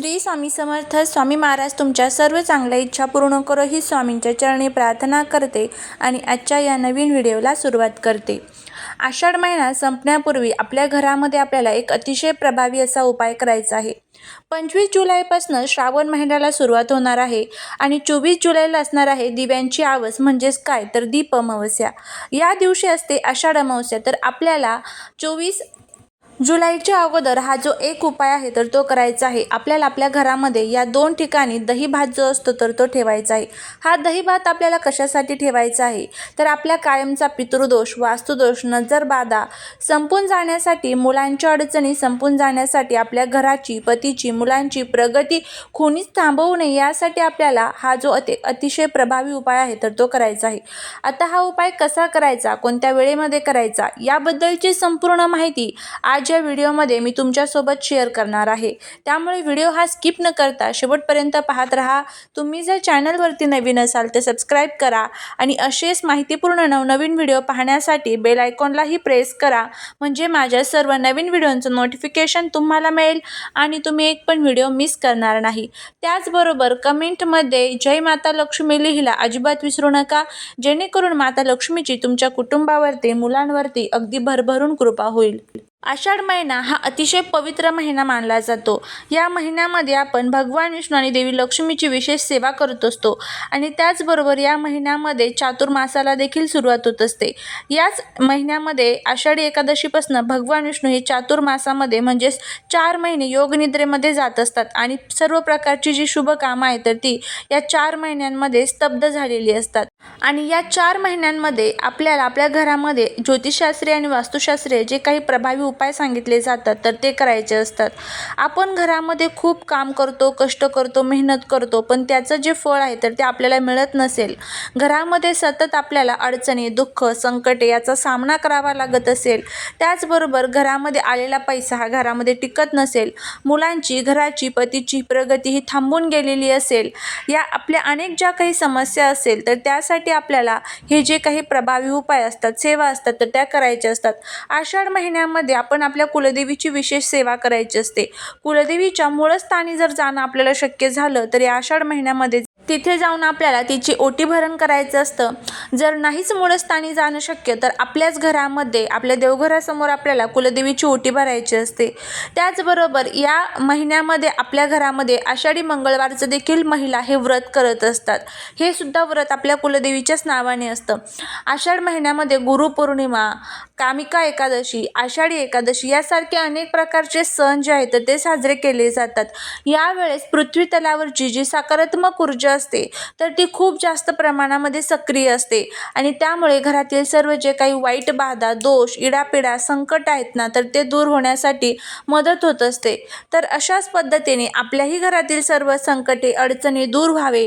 श्री स्वामी समर्थ स्वामी महाराज तुमच्या सर्व चांगल्या इच्छा पूर्ण करो ही स्वामींच्या चरणी प्रार्थना करते आणि आजच्या या नवीन व्हिडिओला सुरुवात करते. आषाढ महिना संपण्यापूर्वी आपल्या घरामध्ये आपल्याला एक अतिशय प्रभावी असा उपाय करायचा आहे. पंचवीस जुलैपासून श्रावण महिन्याला सुरुवात होणार आहे आणि चोवीस जुलैला असणार आहे दिव्यांची आवस म्हणजेच काय? तर दीप अमावस्या. या दिवशी असते आषाढ अमावस्या. तर आपल्याला चोवीस जुलैच्या अगोदर हा जो एक उपाय आहे तर तो करायचा आहे. आपल्याला आपल्या घरामध्ये या दोन ठिकाणी दही भात जो असतो तर तो ठेवायचा आहे. हा दही भात आपल्याला कशासाठी ठेवायचा आहे? तर आपल्या कायमचा पितृदोष वास्तुदोष नजरबाधा संपून जाण्यासाठी मुलांच्या अडचणी संपून जाण्यासाठी आपल्या घराची पतीची मुलांची प्रगती खुणीच थांबवू नये यासाठी आपल्याला हा जो अति अतिशय प्रभावी उपाय आहे तर तो करायचा आहे. आता हा उपाय कसा करायचा? कोणत्या वेळेमध्ये करायचा? याबद्दलची संपूर्ण माहिती आज आजच्या व्हिडिओमध्ये मी तुमच्यासोबत शेअर करणार आहे. त्यामुळे व्हिडिओ हा स्किप न करता शेवटपर्यंत पाहत राहा. तुम्ही जर चॅनलवरती नवीन असाल तर सबस्क्राईब करा आणि असेच माहितीपूर्ण नवनवीन व्हिडिओ पाहण्यासाठी बेल आयकॉनलाही प्रेस करा. म्हणजे माझ्या सर्व नवीन व्हिडिओंचं नोटिफिकेशन तुम्हाला मिळेल आणि तुम्ही एक पण व्हिडिओ मिस करणार नाही. त्याचबरोबर कमेंटमध्ये जय माता लक्ष्मी लिहिला अजिबात विसरू नका. जेणेकरून माता लक्ष्मीची तुमच्या कुटुंबावरती मुलांवरती अगदी भरभरून कृपा होईल. आषाढ महिना हा अतिशय पवित्र महिना मानला जातो. या महिन्यामध्ये आपण भगवान विष्णू आणि देवी लक्ष्मीची विशेष सेवा करत असतो आणि त्याचबरोबर या महिन्यामध्ये चातुर्मासाला देखील सुरुवात होत असते. याच महिन्यामध्ये आषाढी एकादशीपासून भगवान विष्णू हे चातुर्मासामध्ये म्हणजेच चार महिने योगनिद्रेमध्ये जात असतात आणि सर्व प्रकारची जी शुभ कामं आहेत तर ती या चार महिन्यांमध्ये स्तब्ध झालेली असतात. आणि या चार महिन्यांमध्ये आपल्याला आपल्या घरामध्ये ज्योतिषशास्त्रीय आणि वास्तुशास्त्रीय जे काही प्रभावी उपाय सांगितले जातात तर ते करायचे असतात. आपण घरामध्ये खूप काम करतो कष्ट करतो मेहनत करतो पण त्याचं जे फळ आहे तर ते आपल्याला मिळत नसेल. घरामध्ये सतत आपल्याला अडचणी दुःख संकटे याचा सामना करावा लागत असेल. त्याचबरोबर घरामध्ये आलेला पैसा हा घरामध्ये टिकत नसेल. मुलांची घराची पतीची प्रगती ही थांबून गेलेली असेल. या आपल्या अनेक ज्या काही समस्या असेल तर त्यासाठी आपल्याला हे जे काही प्रभावी उपाय असतात सेवा असतात तर त्या करायच्या असतात. आषाढ महिन्यामध्ये आपण आपल्या कुलदेवीची विशेष सेवा करायची असते. कुलदेवीच्या मूळस्थानी जर जाणं आपल्याला शक्य झालं तर या आषाढ महिन्यामध्ये तिथे जाऊन आपल्याला तिची ओटी भरण करायचं असतं. जर नाहीच मूळस्थानी जाणं शक्य तर आपल्याच घरामध्ये आपल्या देवघरासमोर आपल्याला कुलदेवीची ओटी भरायची असते. त्याचबरोबर या महिन्यामध्ये आपल्या घरामध्ये आषाढी मंगळवारचं देखील महिला हे व्रत करत असतात. हे सुद्धा व्रत आपल्या कुलदेवीच्याच नावाने असतं. आषाढ महिन्यामध्ये गुरुपौर्णिमा कामिका एकादशी आषाढी एकादशी यासारखे अनेक प्रकारचे सण जे आहेत तर ते साजरे केले जातात. यावेळेस पृथ्वी तलावरची जी सकारात्मक ऊर्जा असते तर ती खूप जास्त प्रमाणामध्ये सक्रिय असते. आणि त्यामुळे घरातील सर्व जे काही वाईट बाधा दोष इडापिडा संकट आहेत ना तर ते दूर होण्यासाठी मदत होत असते. तर अशाच पद्धतीने आपल्याही घरातील सर्व संकटे अडचणी दूर व्हावे.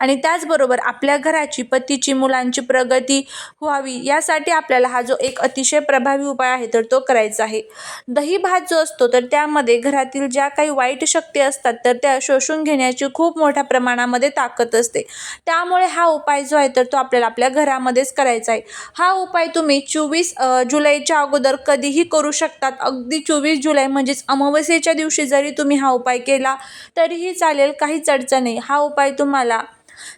आणि त्याचबरोबर आपल्या घराची पतीची मुलांची प्रगती व्हावी यासाठी आपल्याला हा जो एक अतिशय प्रभावी उपाय आहे तर तो करायचा आहे. दही भात जो असतो तर त्यामध्ये घरातील ज्या काही वाईट शक्ती असतात तर त्या शोषून घेण्याची खूप मोठ्या प्रमाणामध्ये ताकद असते. त्यामुळे हा उपाय जो आहे तर तो आपल्याला आपल्या घरामध्येच करायचा आहे. हा उपाय तुम्ही चोवीस जुलैच्या अगोदर कधीही करू शकतात. अगदी चोवीस जुलै म्हणजेच अमावस्येच्या दिवशी जरी तुम्ही हा उपाय केला तरीही चालेल काहीच अडचण नाही. हा उपाय तुम्हाला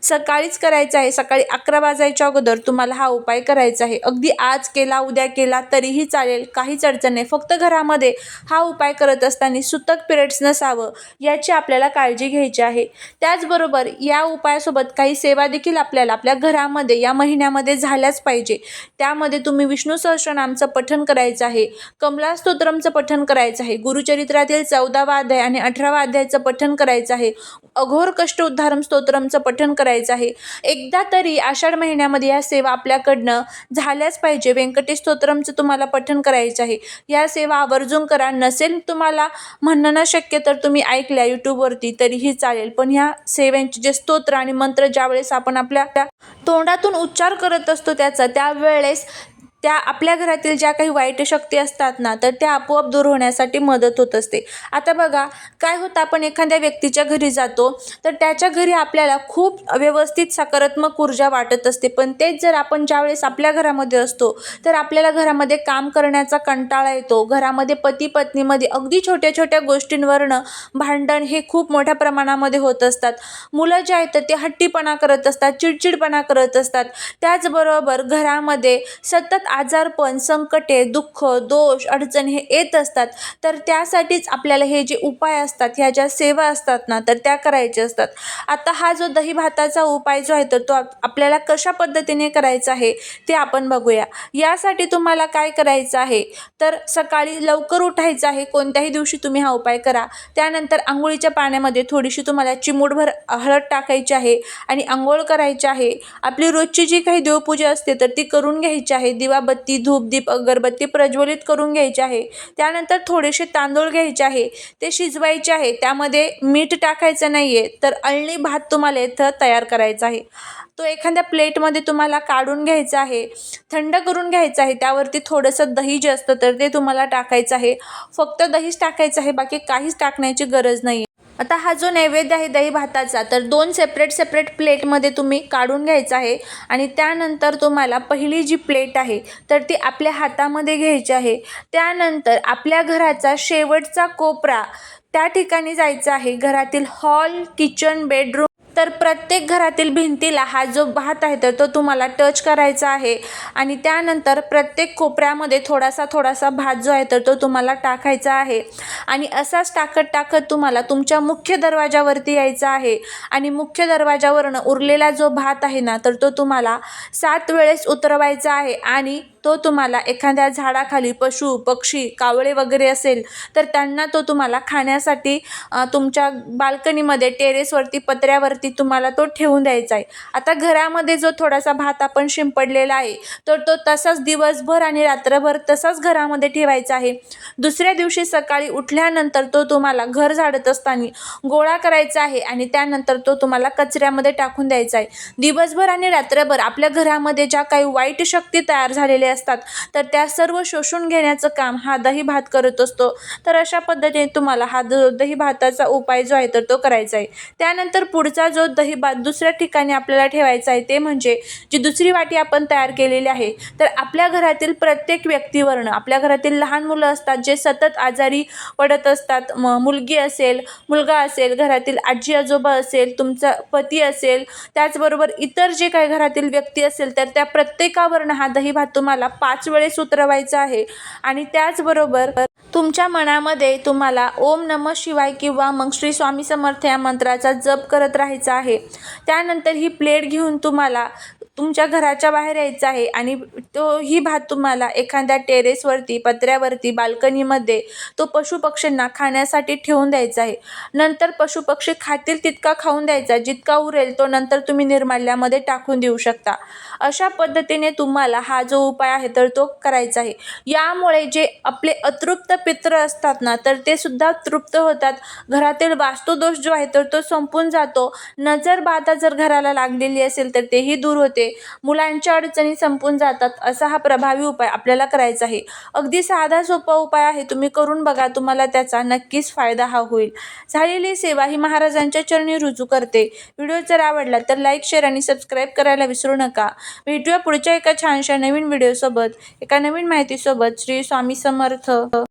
सकाळीच करायचा आहे. सकाळी अकरा वाजायच्या अगोदर तुम्हाला हा उपाय करायचा आहे. अगदी आज केला उद्या केला तरीही चालेल. काहीच अडचण नाही. फक्त घरामध्ये हा उपाय करत असताना सुतक पिरियड्स नसावं याची आपल्याला काळजी घ्यायची आहे. त्याचबरोबर या उपायासोबत काही सेवा देखील आपल्याला आपल्या घरामध्ये या महिन्यामध्ये झाल्याच पाहिजे. त्यामध्ये तुम्ही विष्णू सहस्रनामचं पठण करायचं आहे. कमला स्तोत्रमचं पठण करायचं आहे. गुरुचरित्रातील चौदावा अध्याय आणि अठरावा अध्यायाचं पठण करायचं आहे. अघोर कष्ट उद्धारम स्तोत्रमचं पठण करायचं आहे. एकदा तरी आषाढ महिन्यामध्ये या सेवा आपल्याकडनं झाल्याच पाहिजे. व्यंकटेश स्तोत्रमचं तुम्हाला पठण करायचं आहे. या सेवा आवर्जून करा. नसेल तुम्हाला म्हणणं शक्य तर तुम्ही ऐकल्या यूट्यूबवरती तरीही चालेल. पण ह्या सेवांचे जे स्तोत्र आणि मंत्र ज्यावेळेस आपण आपल्या तोंडातून उच्चार करत असतो त्याचा त्यावेळेस त्या आपल्या घरातील ज्या काही वाईट शक्ती असतात ना तर त्या आपोआप दूर होण्यासाठी मदत होत असते. आता बघा काय होतं आपण एखाद्या व्यक्तीच्या घरी जातो तर त्याच्या घरी आपल्याला खूप व्यवस्थित सकारात्मक ऊर्जा वाटत असते. पण तेच जर आपण ज्यावेळेस आपल्या घरामध्ये असतो तर आपल्याला घरामध्ये काम करण्याचा कंटाळा येतो. घरामध्ये पती पत्नीमध्ये अगदी छोट्या छोट्या गोष्टींवरनं भांडण हे खूप मोठ्या प्रमाणामध्ये होत असतात. मुलं जे आहेत ते हट्टीपणा करत असतात चिडचिडपणा करत असतात. त्याचबरोबर घरामध्ये सतत आजारपण संकटे दुःख दोष अडचण हे येत असतात. तर त्यासाठीच आपल्याला हे जे उपाय असतात ह्या ज्या सेवा असतात ना तर त्या करायच्या असतात. आता हा जो दही भाताचा उपाय जो आहे तर तो आपल्याला कशा पद्धतीने करायचा आहे ते आपण बघूया. यासाठी तुम्हाला काय करायचं आहे तर सकाळी लवकर उठायचं आहे कोणत्याही दिवशी तुम्ही हा उपाय करा. त्यानंतर आंघोळीच्या पाण्यामध्ये थोडीशी तुम्हाला चिमूटभर हळद टाकायची आहे आणि आंघोळ करायची आहे. आपली रोजची जी काही देवपूजा असते तर ती करून घ्यायची आहे. दिवा धूप धूपदीप अगरबत्ती प्रज्वलित करून घ्यायची आहे. त्यानंतर थोडेसे तांदूळ घ्यायचे आहे. ते शिजवायचे आहे. त्यामध्ये मीठ टाकायचं नाही आहे तर अळणी भात तुम्हाला इथं तयार करायचा आहे. तो एखाद्या प्लेटमध्ये तुम्हाला काढून घ्यायचा आहे. थंड करून घ्यायचं आहे. त्यावरती थोडंसं दही जे असतं तर ते तुम्हाला टाकायचं आहे. फक्त दहीच टाकायचं आहे. बाकी काहीच टाकण्याची गरज नाही आहे आता हा जो नैवेद्य आहे दही भाताचा तर दोन सेपरेट सेपरेट प्लेटमध्ये तुम्ही काढून घ्यायचा आहे आणि त्यानंतर तुम्हाला पहिली जी प्लेट आहे तर ती आपल्या हातामध्ये घ्यायची आहे. त्यानंतर आपल्या घराचा शेवटचा कोपरा त्या ठिकाणी जायचं आहे. घरातील हॉल किचन बेडरूम तर प्रत्येक घरातील भिंतीला हा जो भात आहे तर तो तुम्हाला टच करायचा आहे. आणि त्यानंतर प्रत्येक कोपऱ्यामध्ये थोडासा थोडासा भात जो आहे तर तो तुम्हाला टाकायचा आहे. आणि असाच टाकत टाकत तुम्हाला तुमच्या मुख्य दरवाजावरती यायचा आहे. आणि मुख्य दरवाजावरनं उरलेला जो भात आहे ना तर तो तुम्हाला सात वेळेस उतरवायचा आहे. आणि तो तुम्हाला एखाद्या झाडाखाली पशु पक्षी कावळे वगैरे असेल तर त्यांना तो तुम्हाला खाण्यासाठी तुमच्या बाल्कनीमध्ये टेरेसवरती पत्र्यावरती तुम्हाला तो ठेवून द्यायचा आहे. आता घरामध्ये जो थोडासा भात आपण शिंपडलेला आहे तर तो तसाच दिवसभर आणि रात्रभर तसाच घरामध्ये ठेवायचा आहे. दुसऱ्या दिवशी सकाळी उठल्यानंतर तो तुम्हाला घर झाडत असताना गोळा करायचा आहे आणि त्यानंतर तो तुम्हाला कचऱ्यामध्ये टाकून द्यायचा आहे. दिवसभर आणि रात्रभर आपल्या घरामध्ये ज्या काही वाईट शक्ती तयार झालेल्या असतात. तर त्या सर्व शोषून घेण्याचं काम हा दही भात करत असतो. तर अशा पद्धतीने तुम्हाला हा द दही भाताचा उपाय जो आहे तर तो करायचा आहे. त्यानंतर पुढचा जो दही भात दुसऱ्या ठिकाणी आपल्याला ठेवायचा आहे ते म्हणजे जी दुसरी वाटी आपण तयार केलेली आहे तर आपल्या घरातील प्रत्येक व्यक्तीवरनं आपल्या घरातील लहान मुलं असतात जे सतत आजारी पडत असतात म मुलगी असेल मुलगा असेल घरातील आजी आजोबा असेल तुमचा पती असेल त्याचबरोबर इतर जे काही घरातील व्यक्ती असेल तर त्या प्रत्येकावरनं हा दही भात तुम्हाला पाच वेळेस उतरवायचं आहे. आणि त्याचबरोबर तुमच्या मनामध्ये तुम्हाला ओम नम शिवाय किंवा मग श्री स्वामी समर्थ या मंत्राचा जप करत राहायचा आहे. त्यानंतर ही प्लेट घेऊन तुम्हाला तुमच्या घराच्या बाहेर यायचं आहे आणि तो ही भात तुम्हाला एखाद्या टेरेसवरती पत्र्यावरती बाल्कनीमध्ये तो पशुपक्ष्यांना खाण्यासाठी ठेवून द्यायचा आहे. नंतर पशुपक्षी खातील तितका खाऊन द्यायचा जितका उरेल तो नंतर तुम्ही निर्माल्यामध्ये टाकून देऊ शकता. अशा पद्धतीने तुम्हाला हा जो उपाय आहे तर तो करायचा आहे. यामुळे जे आपले अतृप्त पित्र असतात ना तर ते सुद्धा तृप्त होतात. घरातील वास्तुदोष जो आहे तर तो संपून जातो. नजर बाधा जर घराला लागलेली असेल तर तेही दूर होते. मुलांच्या अडचणी संपून जातात. असा हा प्रभावी उपाय आपल्याला करायचा आहे. अगदी साधा सोपा उपाय आहे. तुम्ही करून बघा तुम्हाला त्याचा नक्कीच फायदा हा होईल. झालेली सेवा ही महाराजांच्या चरणी रुजू करते. व्हिडिओ जर आवडला तर लाईक शेअर आणि सबस्क्राईब करायला विसरू नका. भेटूया पुढच्या एका छानशा नवीन व्हिडिओसोबत. एका नवीन माहितीसोबत. श्री स्वामी समर्थ.